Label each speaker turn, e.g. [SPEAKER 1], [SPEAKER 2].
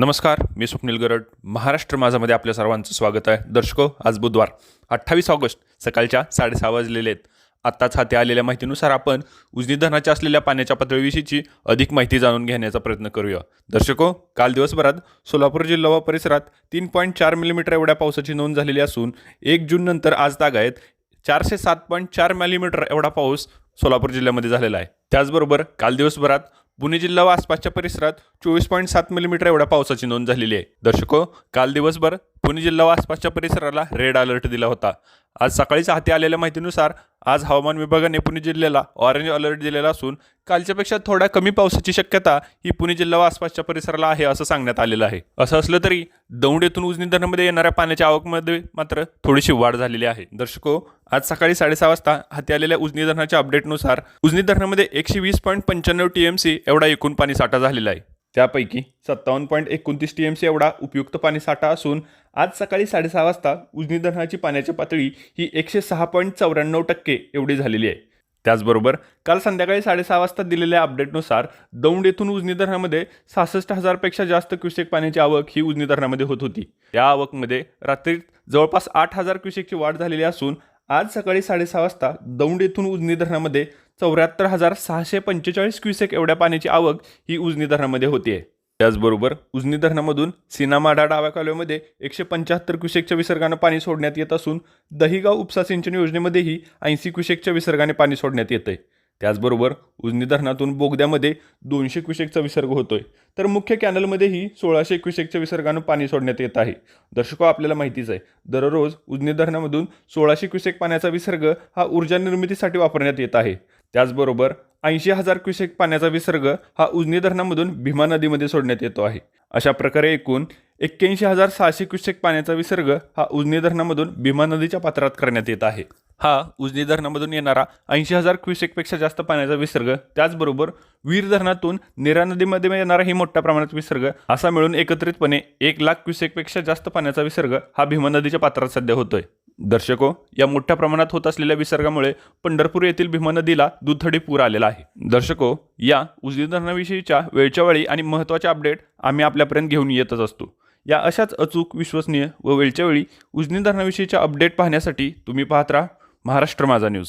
[SPEAKER 1] नमस्कार मी स्वप्नील गरड. महाराष्ट्र माझामध्ये आपल्या सर्वांचं स्वागत आहे. दर्शको आज बुधवार अठ्ठावीस ऑगस्ट सकाळच्या साडेसहा वाजलेले आहेत. आत्ताच हाती आलेल्या माहितीनुसार आपण उजनी धरणाच्या असलेल्या पाण्याच्या पातळीविषयीची अधिक माहिती जाणून घेण्याचा प्रयत्न करूया. दर्शको काल दिवसभरात सोलापूर जिल्हा व परिसरात तीन पॉईंट चार मिलीमीटर एवढ्या पावसाची नोंद झालेली असून एक जून नंतर आज तागायत चारशे सात पॉईंट चार मिलीमीटर एवढा पाऊस सोलापूर जिल्ह्यामध्ये झालेला आहे. त्याचबरोबर काल दिवसभरात पुणे जिल्हा व आसपासच्या परिसरात चोवीस पॉईंट सात मिलीमीटर एवढ्या पावसाची नोंद झालेली आहे. दर्शको काल दिवसभर पुणे जिल्हा व आसपासच्या परिसराला रेड अलर्ट दिला होता. आज सकाळीच हाती आलेल्या माहितीनुसार आज हवामान विभागाने पुणे जिल्ह्याला ऑरेंज अलर्ट दिलेला असून कालच्यापेक्षा थोड्या कमी पावसाची शक्यता ही पुणे जिल्हा व आसपासच्या परिसराला आहे असं सांगण्यात आलेलं आहे. असं असलं तरी दौंड येथून उजनी धरणामध्ये येणाऱ्या पाण्याच्या आवकमध्ये मात्र थोडीशी वाढ झालेली आहे. दर्शको आज सकाळी साडेसहा वाजता हाती आलेल्या उजनी धरणाच्या अपडेटनुसार उजनी धरणामध्ये एकशे वीस पॉईंट पंच्याण्णव टी एम सी एवढा एकूण पाणी साठा झालेला आहे. त्यापैकी सत्तावन्न पॉईंट एकोणतीस टी एम सी एवढा उपयुक्त पाणी साठा असून आज सकाळी साडेसहा वाजता उजनी धरणाची पाण्याची पातळी ही एकशे सहा पॉईंट चौऱ्याण्णव टक्के एवढी झालेली आहे. त्याचबरोबर काल संध्याकाळी साडेसहा वाजता दिलेल्या अपडेटनुसार दौंड येथून उजनी धरणामध्ये सहासष्ट हजारपेक्षा जास्त क्युसेक पाण्याची आवक ही उजनी धरणामध्ये होत होती. त्या आवकमध्ये रात्री जवळपास आठ हजार क्युसेकची वाढ झालेली असून आज सकाळी साडेसहा वाजता दौंड येथून उजनी धरणामध्ये चौऱ्याहत्तर हजार सहाशे पंचेचाळीस क्युसेक एवढ्या पाण्याची आवक ही उजनी धरणामध्ये होतीये. त्याचबरोबर उजनी धरणामधून सीनामाढा डाव्या कालव्यामध्ये एकशे पंच्याहत्तर क्युसेकच्या विसर्गानं पाणी सोडण्यात येत असून दहिगाव उपसा सिंचन योजनेमध्येही ऐंशी क्युसेकच्या विसर्गाने पाणी सोडण्यात येतंय. त्याचबरोबर उजनी धरणातून बोगद्यामध्ये दोनशे क्युसेकचा विसर्ग होतोय. तर मुख्य कॅनलमध्येही सोळाशे क्युसेकच्या विसर्गानं पाणी सोडण्यात येत आहे. दर्शको आपल्याला माहितीच आहे दररोज उजनी धरणामधून सोळाशे क्युसेक पाण्याचा विसर्ग हा ऊर्जा निर्मितीसाठी वापरण्यात येत आहे. त्याचबरोबर ऐंशी हजार क्युसेक पाण्याचा विसर्ग हा उजनी धरणामधून भीमा नदीमध्ये सोडण्यात येतो आहे. अशा प्रकारे एकूण एक्क्याऐंशी हजार सहाशे क्युसेक पाण्याचा विसर्ग हा उजनी धरणामधून भीमा नदीच्या पात्रात करण्यात येत आहे. हा उजनी धरणामधून येणारा ऐंशी हजार क्युसेकपेक्षा जास्त पाण्याचा विसर्ग त्याचबरोबर वीर धरणातून निरा नदीमध्ये येणारा ही मोठ्या प्रमाणात विसर्ग असा मिळून एकत्रितपणे एक लाख क्युसेकपेक्षा जास्त पाण्याचा विसर्ग हा भीमा नदीच्या पात्रात सध्या होतोय. दर्शको या मोठ्या प्रमाणात होत असलेल्या विसर्गामुळे पंढरपूर येथील भीमा नदीला दुथडी पूर आलेला आहे. दर्शको या उजनी धरणाविषयीच्या वेळच्या वेळी आणि महत्त्वाच्या अपडेट आम्ही आपल्यापर्यंत घेऊन येतच असतो. या अशाच अचूक विश्वसनीय व वेळच्या वेळी उजनी धरणाविषयीच्या अपडेट पाहण्यासाठी तुम्ही पाहत राहा महाराष्ट्र माझा न्यूज.